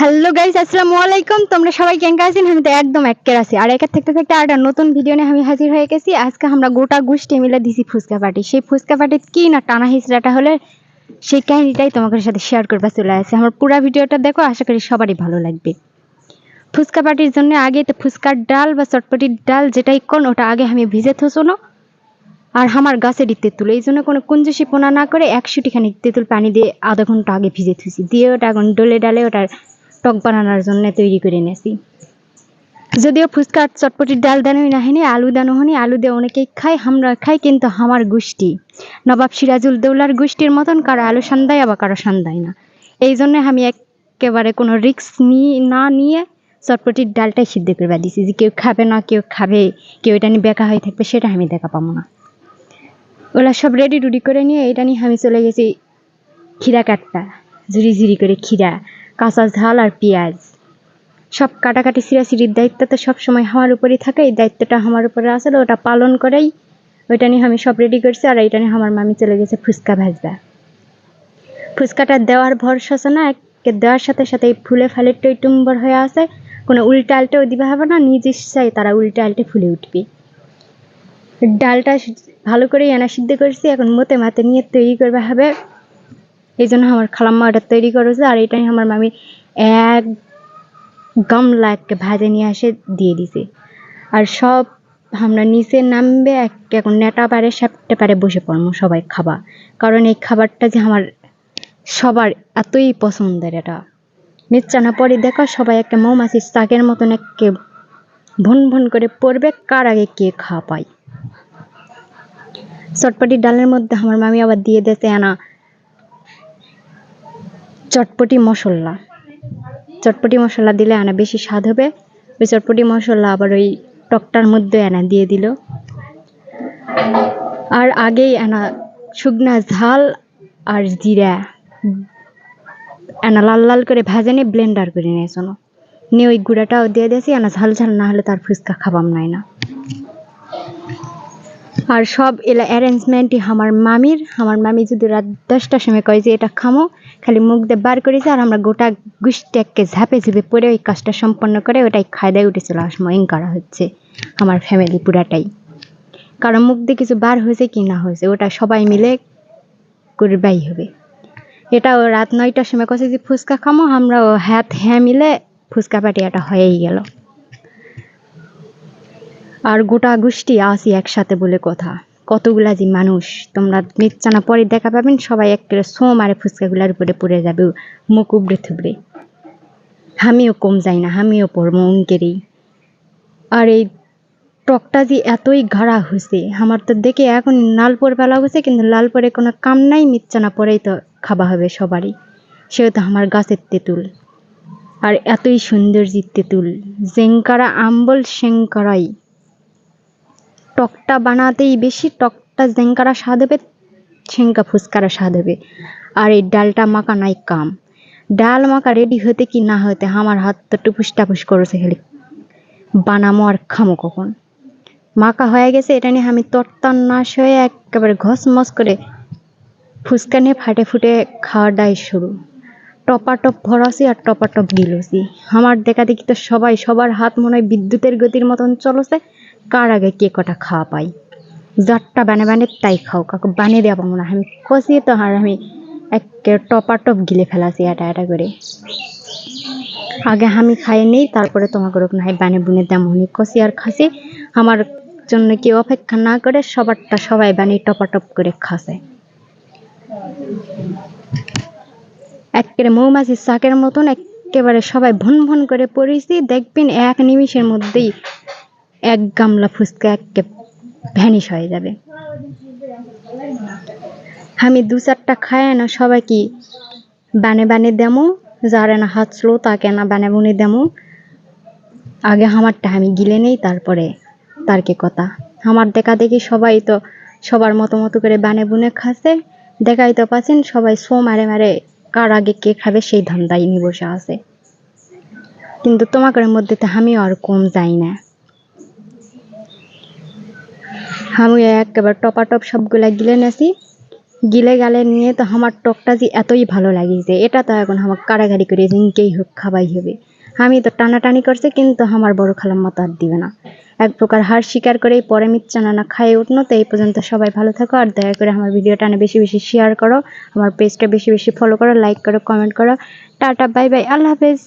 Hello guys আসসালামু আলাইকুম। তোমরা সবাই কেঙ্কা আছেন? আমি তো একদম একের আছি। আর একের থেকে থাকতে আর নতুন ভিডিও নিয়ে আমি হাজির হয়ে গেছি। আজকে আমরা গোটা গোষ্ঠী মিলে দিছি ফুচকা পার্টি সেই ফুচকা পার্টি কি না টানা হিসড়াটা হলে সেই কাহিনীটাই তোমাদের সাথে শেয়ার করবা চলে আসে। আমার পুরো ভিডিওটা দেখো, আশা করি সবারই ভালো লাগবে। ফুচকা পার্টির জন্য আগে তো ফুচকার ডাল বা চটপটির ডাল যেটাই কোন, ওটা আগে আমি ভিজে থোসনো। আর আমার গাছে গাছের তেঁতুল এই জন্য কোনো কুঞ্জসি পোনা না করে একশোটিখানি তেঁতুল পানি দিয়ে আধা ঘণ্টা আগে ভিজে থুছি দিয়ে ওটা এখন ডলে ডালে ওটার টক বানানোর জন্য তৈরি করে নিয়েছি যদিও ফুচকা, চটপটির ডাল দানোই না হয়নি আলু দানো হয়নি আলু দিয়ে অনেকেই খায়, আমরা খাই কিন্তু আমার গোষ্ঠী। নবাব সিরাজুল দৌলার গোষ্ঠীর মতন কারও আলু সান্দায়, আবার কারও সান্দায় না। এই জন্য আমি একেবারে কোনো রিক্স নিয়ে না নিয়ে চটপটির ডালটাই সিদ্ধ করে দিয়েছি যে কেউ খাবে না, কেউ খাবে, কেউ এটা নিয়ে বেকা হয়ে থাকবে, সেটা আমি দেখা পাবো না। ওরা সব রেডি টুডি করে নিয়ে এটা নিয়ে আমি চলে গেছি খিরা কাটটা ঝুড়ি ঝুড়ি করে খিরা কাঁচা ঝাল আর পেঁয়াজ। সব কাটাকাটি সিরাসিরির দায়িত্ব তো সবসময় আমার উপরেই থাকে। এই দায়িত্বটা আমার উপরে আসলে ওটা পালন করেই ওইটা নিয়ে আমি সব রেডি করছি আর এইটা নিয়ে আমার মামি চলে গেছে ফুচকা ভাজবা ফুচকাটা দেওয়ার ভরসা না, একে দেওয়ার সাথে সাথে ফুলে ফালে টইটুম্বর হয়ে আছে। কোনো উল্টা আলটেও দিবে হবে না, নিজ ইচ্ছায় তারা উল্টা আলটে ফুলে উঠবে। ডালটা ভালো করে এনা সিদ্ধ করছি, এখন মতে মাতে নিয়ে তৈরি করবে হবে। এই জন্য আমার খালাম্মা এটা তৈরি করেছে আর এটাই আমার মামি এক গামলা একটা ভাজে নিয়ে আসে দিয়ে দিছে। আর সব আমরা নিচে নামবে, এক এখন নেটা পারে, সাপটে পারে বসে পড়ব, সবাই খাবা। কারণ এই খাবারটা যে আমার সবার এতই পছন্দের এটা। মিচ্ছানা পরে দেখো, সবাই একটা মৌমাছির চাকের মতন একে ভন ভন করে পড়বে, কার আগে কে খাওয়া পায়। চটপটি ডালের মধ্যে আমার মামি আবার দিয়ে দিয়েছে আনা চটপটি মশলা। চটপটি মশলা দিলে আনা বেশি স্বাদ হবে। ওই চটপটি মশলা আবার ওই টকটার মধ্যে আনা দিয়ে দিল। আর আগেই এনা শুকনা ঝাল আর জিরা। এনা লাল লাল করে ভেজে নিয়ে ব্লেন্ডার করে নিয়ে শোনো নিয়ে ওই গুঁড়াটাও দিয়ে দিয়েছি। এনা ঝাল ঝাল না হলে তার ফুচকা খাবাম নাই না। আর সব এলা অ্যারেঞ্জমেন্টই আমার মামির। আমার মামি যদি রাত দশটার সময় কয় যে এটা খামো, খালি মুখ দিয়ে বার করেছে আর আমরা গোটা গুষ্টি একে ঝাঁপে ঝুপে পরে ওই কাজটা সম্পন্ন করে ওটাই খাই দায়, উঠে চলে আসব ইং করা হচ্ছে আমার ফ্যামিলি পুরাটাই। কারণ মুখ দিয়ে কিছু বার হয়েছে কি না হয়েছে, ওটা সবাই মিলে করবাই হবে। এটাও রাত নয়টার সময় কছে যে ফুচকা খামো আমরা ও হাত হ্যাঁ মিলে ফুচকা পাটি এটা হয়েই গেল। আর গোটা গোষ্ঠী আসি একসাথে বলে কথা। কতগুলা যে মানুষ, তোমরা মিচ্ছানা পরে দেখা পাবেন, সবাই একেবারে সোম মারে ফুচকাগুলার উপরে পড়ে যাবে, মুখ উবড়ে থুবড়ে। আমিও কম যাই না আমিও পড়ব অঙ্কেরই। আর এই টকটা যে এতই ঘাড়া হয়েছে আমার তো দেখে এখন লাল পরে ফেলা হয়েছে কিন্তু লাল পরে কোনো কাম নাই মিচ্ছানা পরেই তো খাওয়া হবে সবারই। সেহেতু আমার গাছের তেঁতুল। আর এতই সুন্দর যে তেঁতুল জেঙ্কারা আম্বল সেঙ্কারাই টকটা বানাতেই বেশি টকটা জেঙ্কারা স্বাদ হবে ছেঙ্কা ফুচকারা স্বাদ হবে। আর এই ডালটা মাখা নাই কাম। ডাল মাখা রেডি হতে কি না হতে আমার হাত তো টুপুস টাপুস করেছে খালি। বানামো আর খামো কখন? মাখা হয়ে গেছে, এটা নিয়ে আমি তরতার নাশ হয়ে একেবারে ঘসমস করে ফুচকা নিয়ে ফাটে ফুটে খাওয়া দাই শুরু। টপাটপ ভরাসি আর টপাটপ গিলসি। আমার দেখা দেখি তো সবাই, সবার হাত মনে হয় বিদ্যুতের গতির মতন চলছে। কার আগে কে কটা খাওয়া পাই যারটা বানে বানে তাই খাও কাকু বানিয়ে দেওয়া পাবো না। আমি কষিয়ে তো আর আমি একে টপাটপ গিলে ফেলাছি এটা এটা করে। আগে আমি খাই নেই, তারপরে তোমাকে ওরকম হয় বানে বুনে তেমনই কষি আর খাসি। আমার জন্য কি অপেক্ষা না করে, সবারটা সবাই বানিয়ে টপাটপ করে খাসে। একেবারে মৌমাছির শাকের মতন একেবারে সবাই ভন ভন করে পড়েছি। দেখবেন এক নিমিষের মধ্যেই এক গামলা ফুচকা একে ভ্যানিশ হয়ে যাবে। আমি দু চারটা খায় না, সবাই কি বানে বানে দেমো, যার না হাত স্লো তাকে না বানে বুনে দেমো। আগে আমারটা আমি গিলে নেই, তারপরে তার কে কথা? আমার দেখা দেখি সবাই তো সবার মতো মতো করে বানে বুনে খাচ্ছে। দেখাই তো পাচ্ছেন, সবাই সো মারে মারে কার আগে কে খাবে সেই ধান্দাই নিয়ে বসে আছে। কিন্তু তোমাকার মধ্যে তো আমিও আর কম যাই না। আমি একেবারে টপাটপ সবগুলা গিলে নেছি। গিলে গালে নিয়ে তো আমার টকটা যে এতই ভালো লাগিয়েছে এটা তো এখন আমার কারাগারি করে রিঙ্কেই হোক খাবাই হবে। আমি তো টানাটানি করছে, কিন্তু আমার বড় খালাম মতো আর দিবে না। এক প্রকার হার স্বীকার করেই পরে মিচ্ছানা নানা খাইয়ে উঠনো তো এই পর্যন্ত সবাই ভালো থাকো, আর দয়া করে আমার ভিডিওটা না বেশি বেশি শেয়ার করো। আমার পেজটা বেশি বেশি ফলো করো লাইক করো কমেন্ট করো। টাটা বাই বাই আল্লাহ হাফেজ।